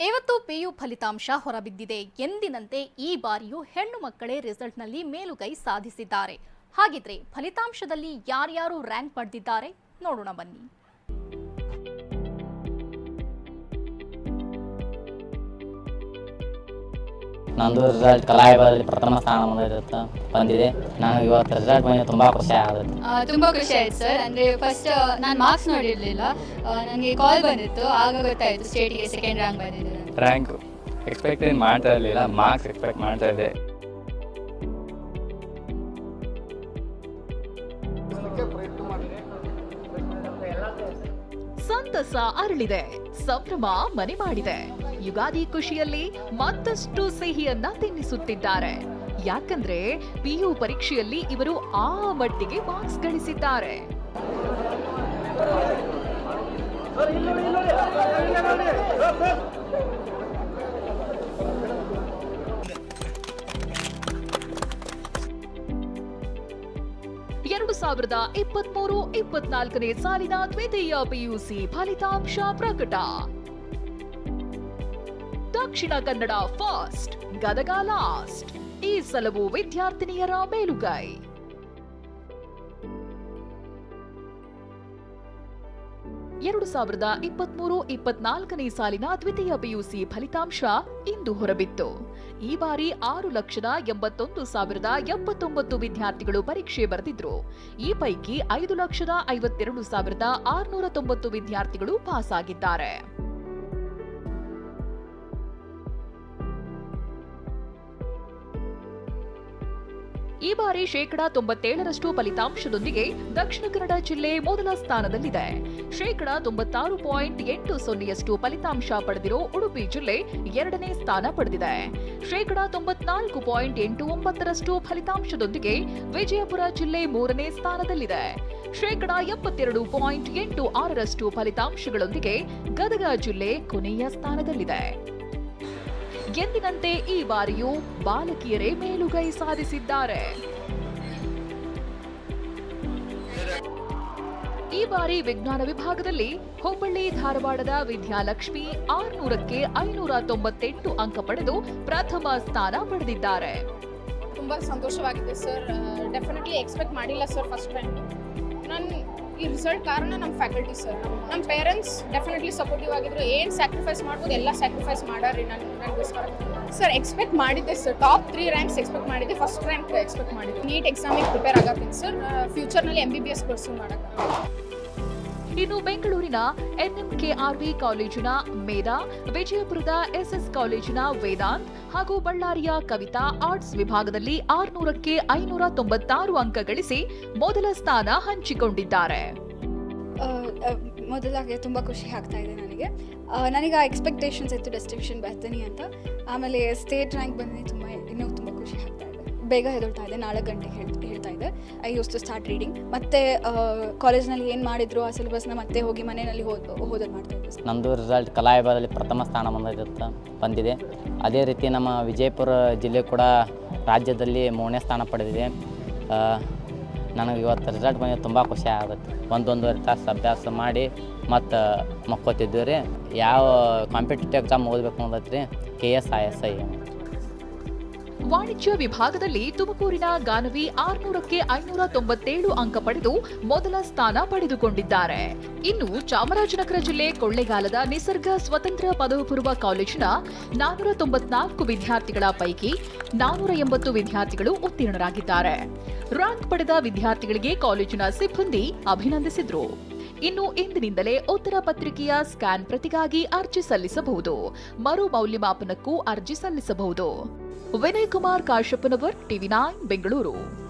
ಇವತ್ತು ಪಿಯು ಫಲಿತಾಂಶ ಹೊರಬಿದ್ದಿದೆ. ಎಂದಿನಂತೆ ಈ ಬಾರಿಯೂ ಹೆಣ್ಣು ಮಕ್ಕಳೇ ರಿಸಲ್ಟ್ನಲ್ಲಿ ಮೇಲುಗೈ ಸಾಧಿಸಿದ್ದಾರೆ. ಹಾಗಿದ್ರೆ ಫಲಿತಾಂಶದಲ್ಲಿ ಯಾರ್ಯಾರು ರ್ಯಾಂಕ್ ಪಡೆದಿದ್ದಾರೆ? ನೋಡೋಣ ಬನ್ನಿ. ನಂದು ರಿಸಲ್ಟ್ ಕಲಾವಿಭಾಗದಲ್ಲಿ ಪ್ರಥಮ ಸ್ಥಾನ ಬಂದಿರುತ್ತೆ ಬಂದಿದೆ. ನಾನು ಇವತ್ತು ರಿಸಲ್ಟ್ ಬಂದು ತುಂಬ ಖುಷಿ ಆಗುತ್ತೆ. ಆ, ತುಂಬಾ ಖುಷಿ ಆಯ್ತು ಸರ್ ಅಂದ್ರೆ ಫಸ್ಟ್ ನಾನು ಮಾರ್ಕ್ಸ್ ನೋಡಿರ್ಲಿಲ್ಲ. ನನಗೆ ಕಾಲ್ ಬಂದಿತ್ತು. ಆಗ ಗೊತ್ತಾಯ್ತು ಸ್ಟೇಟಿಗೆ ಸೆಕೆಂಡ್ ರ್ಯಾಂಕ್ ಬಂದಿದೆ ಅಂತ. ರ್ಯಾಂಕ್ ಎಕ್ಸ್ಪೆಕ್ಟ್ ಏನು ಮಾಡ್ತಾ ಇರಲಿಲ್ಲ. ಮಾರ್ಕ್ಸ್ ಎಕ್ಸ್ಪೆಕ್ಟ್ ಮಾಡ್ತಾ ಇದ್ದೆ. ಸಂತಸ ಅರಳಿದೆ. ಸಂಭ್ರಮ ಮನೆ ಮಾಡಿದೆ. ಯುಗಾದಿ ಖುಷಿಯಲ್ಲಿ ಮತ್ತಷ್ಟು ಸಿಹಿಯನ್ನ ತಿನ್ನಿಸುತ್ತಿದ್ದಾರೆ. ಯಾಕಂದ್ರೆ ಪಿಯು ಪರೀಕ್ಷೆಯಲ್ಲಿ ಇವರು ಆ ಮಟ್ಟಿಗೆ ಮಾರ್ಕ್ಸ್ ಗಳಿಸಿದ್ದಾರೆ. ಎರಡು ಸಾವಿರದ ಇಪ್ಪತ್ಮೂರು, ಇಪ್ಪತ್ನಾಲ್ಕನೇ ಸಾಲಿನ ದ್ವಿತೀಯ ಪಿಯುಸಿ ಫಲಿತಾಂಶ ಪ್ರಕಟ. ದಕ್ಷಿಣ ಕನ್ನಡ ಫಸ್ಟ್ ಗದಗ ಲಾಸ್ಟ್ ಈ ಸಲವು ವಿದ್ಯಾರ್ಥಿನಿಯರ ಮೇಲುಗೈ. ಎರಡು ಸಾವಿರದ ಇಪ್ಪತ್ಮೂರು, ಇಪ್ಪತ್ನಾಲ್ಕನೇ ಸಾಲಿನ ದ್ವಿತೀಯ ಪಿಯುಸಿ ಫಲಿತಾಂಶ ಇಂದು ಹೊರಬಿತ್ತು. ಈ ಬಾರಿ ಆರು ಲಕ್ಷದ ಎಂಬತ್ತೊಂದು ಸಾವಿರದ ಎಪ್ಪತ್ತೊಂಬತ್ತು ವಿದ್ಯಾರ್ಥಿಗಳು ಪರೀಕ್ಷೆ ಬರೆದಿದ್ರು. ಈ ಪೈಕಿ ಐದು ಲಕ್ಷದ ಐವತ್ತೆರಡು ಸಾವಿರದ ಆರುನೂರ ತೊಂಬತ್ತು ವಿದ್ಯಾರ್ಥಿಗಳು ಪಾಸ್ ಆಗಿದ್ದಾರೆ ಈ ಬಾರಿ ಶೇಕಡಾ ತೊಂಬತ್ತೇಳರಷ್ಟು ಫಲಿತಾಂಶದೊಂದಿಗೆ ದಕ್ಷಿಣ ಕನ್ನಡ ಜಿಲ್ಲೆ ಮೊದಲ ಸ್ಥಾನದಲ್ಲಿದೆ. ಶೇಕಡಾ ತೊಂಬತ್ತಾರು ಪಾಯಿಂಟ್ ಎಂಟು ಸೊನ್ನೆಯಷ್ಟು ಫಲಿತಾಂಶ ಪಡೆದಿರೋ ಉಡುಪಿ ಜಿಲ್ಲೆ ಎರಡನೇ ಸ್ಥಾನ ಪಡೆದಿದೆ. ಶೇಕಡಾ ತೊಂಬತ್ನಾಲ್ಕು ಪಾಯಿಂಟ್ ಎಂಟು ಒಂಬತ್ತರಷ್ಟು ಫಲಿತಾಂಶದೊಂದಿಗೆ ವಿಜಯಪುರ ಜಿಲ್ಲೆ ಮೂರನೇ ಸ್ಥಾನದಲ್ಲಿದೆ. ಶೇಕಡಾ ಎಪ್ಪತ್ತೆರಡು ಪಾಯಿಂಟ್ ಎಂಟು ಆರರಷ್ಟು ಫಲಿತಾಂಶಗಳೊಂದಿಗೆ ಗದಗ ಜಿಲ್ಲೆ ಕೊನೆಯ ಸ್ಥಾನದಲ್ಲಿದೆ. ಎಂದಿನಂತೆ ಈ ಬಾರಿಯೂ ಬಾಲಕಿಯರೇ ಮೇಲುಗೈ ಸಾಧಿಸಿದ್ದಾರೆ. ಈ ಬಾರಿ ವಿಜ್ಞಾನ ವಿಭಾಗದಲ್ಲಿ ಹುಬ್ಬಳ್ಳಿ ಧಾರವಾಡದ ವಿದ್ಯಾಲಕ್ಷ್ಮಿ ಆರ್ನೂರಕ್ಕೆ ಐನೂರ ತೊಂಬತ್ತೆಂಟು ಅಂಕ ಪಡೆದು ಪ್ರಥಮ ಸ್ಥಾನ ಪಡೆದಿದ್ದಾರೆ. ತುಂಬಾ ಸಂತೋಷವಾಗಿದೆ ಸರ್. ಡೆಫಿನೆಟ್ಲಿ ಎಕ್ಸ್ಪೆಕ್ಟ್ ಮಾಡಿಲ್ಲ ಸರ್ ಫಸ್ಟ್ ಟೈಮ್ ನಾನು ಈ ರಿಸಲ್ಟ್ ಕಾರಣ ನಮ್ಮ ಫ್ಯಾಕಲ್ಟಿ ಸರ್ ನಮ್ಮ ಪೇರೆಂಟ್ಸ್ ಡೆಫಿನೆಟ್ಲಿ ಸಪೋರ್ಟಿವ್ ಆಗಿದ್ರು. ಏನು ಸ್ಯಾಕ್ರಿಫೈಸ್ ಮಾಡ್ಬೋದು, ಎಲ್ಲ ಸ್ಯಾಕ್ರಿಫೈಸ್ ಮಾಡಾರಿ ನಾನು ನನಗೋಸ್ಕರ ಸರ್ ಎಕ್ಸ್ಪೆಕ್ಟ್ ಮಾಡಿದ್ದೆ sir top three ranks expect ಮಾಡಿದ್ದೆ. ಫಸ್ಟ್ ರ್ಯಾಂಕ್ ಎಕ್ಸ್ಪೆಕ್ಟ್ ಮಾಡಿದ್ದೆ. ನೀಟ್ ಎಕ್ಸಾಮಿಗೆ ಪ್ರಿಪೇರ್ ಆಗತ್ತೀನಿ sir ಫ್ಯೂಚರ್ನಲ್ಲಿ M B B S pursue ಮಾಡೋಕ್ಕೆ. ಇನ್ನು ಬೆಂಗಳೂರಿನ ಎನ್ಎಂಕೆಆರ್ವಿ ಕಾಲೇಜಿನ ಮೇಧಾ, ವಿಜಯಪುರದ ಎಸ್ಎಸ್ ಕಾಲೇಜಿನ ವೇದಾಂತ್ ಹಾಗೂ ಬಳ್ಳಾರಿಯ ಕವಿತಾ ಆರ್ಟ್ಸ್ ವಿಭಾಗದಲ್ಲಿ ಆರುನೂರಕ್ಕೆ ಐನೂರ ತೊಂಬತ್ತಾರು ಅಂಕ ಗಳಿಸಿ ಮೊದಲ ಸ್ಥಾನ ಹಂಚಿಕೊಂಡಿದ್ದಾರೆ. ಮೊದಲಾಗಿ ತುಂಬ ಖುಷಿ ಆಗ್ತಾ ಇದೆ ನನಗೆ. ನನಗೆ ಆ ಎಕ್ಸ್ಪೆಕ್ಟೇಷನ್ಸ್ ಇತ್ತು ಡೆಸ್ಟಿನೇಷನ್ ಬರ್ತೀನಿ ಅಂತ. ಆಮೇಲೆ ಸ್ಟೇಟ್ ರ್ಯಾಂಕ್ ಬಂದಿದೆ ತುಂಬ ಬೇಗ ಹೆದಳ್ತಾ ಇದೆ ನಾಲ್ಕು ಗಂಟೆಗೆ ಹೇಳ್, ಹೇಳ್ತಾ ಇದೆ. I use to start reading. ಮತ್ತೆ ಕಾಲೇಜ್ನಲ್ಲಿ ಏನು ಮಾಡಿದ್ರು, ಆ ಸಿಲೆಬಸ್ನ ಮತ್ತೆ ಹೋಗಿ ಮನೆಯಲ್ಲಿ ಓದ್ ಓದೋದು ಮಾಡ್ತಾ ನಂದು ರಿಸಲ್ಟ್ ಕಲಾಯಬಾದಲ್ಲಿ ಪ್ರಥಮ ಸ್ಥಾನ ಬಂದಿರುತ್ತೆ ಬಂದಿದೆ. ಅದೇ ರೀತಿ ನಮ್ಮ ವಿಜಯಪುರ ಜಿಲ್ಲೆ ಕೂಡ ರಾಜ್ಯದಲ್ಲಿ ಮೂರನೇ ಸ್ಥಾನ ಪಡೆದಿದೆ. ನನಗೆ ಇವತ್ತು ರಿಸಲ್ಟ್ ಬಂದಿದ್ದು ತುಂಬ ಖುಷಿ ಆಗುತ್ತೆ. ಒಂದೊಂದುವರೆ ತಾಸು ಅಭ್ಯಾಸ ಮಾಡಿ, ಮತ್ತು ಮಕ್ಕೋತಿದ್ದೀವಿ ರೀ ಯಾವ ಕಾಂಪಿಟೇಟಿವ್ ಎಕ್ಸಾಮ್ ಓದಬೇಕು ಅಂದ್ರೆ K S I S I. ವಾಣಿಜ್ಯ ವಿಭಾಗದಲ್ಲಿ ತುಮಕೂರಿನ ಗಾನವಿ ಆರ್ನೂರಕ್ಕೆ ಐನೂರ ತೊಂಬತ್ತೇಳು ಅಂಕ ಪಡೆದು ಮೊದಲ ಸ್ಥಾನ ಪಡೆದುಕೊಂಡಿದ್ದಾರೆ. ಇನ್ನು ಚಾಮರಾಜನಗರ ಜಿಲ್ಲೆ ಕೊಳ್ಳೇಗಾಲದ ನಿಸರ್ಗ ಸ್ವತಂತ್ರ ಪದವಿ ಪೂರ್ವ ಕಾಲೇಜಿನ ನಾನೂರ ತೊಂಬತ್ನಾಲ್ಕು ವಿದ್ಯಾರ್ಥಿಗಳ ಪೈಕಿ ನಾನೂರ ಎಂಬತ್ತು ವಿದ್ಯಾರ್ಥಿಗಳು ಉತ್ತೀರ್ಣರಾಗಿದ್ದಾರೆ. ರ್ಯಾಂಕ್ ಪಡೆದ ವಿದ್ಯಾರ್ಥಿಗಳಿಗೆ ಕಾಲೇಜಿನ ಸಿಬ್ಬಂದಿ ಅಭಿನಂದಿಸಿದ್ರು. ಇನ್ನು ಇಂದಿನಿಂದಲೇ ಉತ್ತರ ಪತ್ರಿಕೆಯ ಸ್ಕ್ಯಾನ್ ಪ್ರತಿಗಾಗಿ ಅರ್ಜಿ ಸಲ್ಲಿಸಬಹುದು. ಮರು ಮೌಲ್ಯಮಾಪನಕ್ಕೂ ಅರ್ಜಿ ಸಲ್ಲಿಸಬಹುದು. Vinay Kumar Kashappanavar, TV nine, Bengaluru.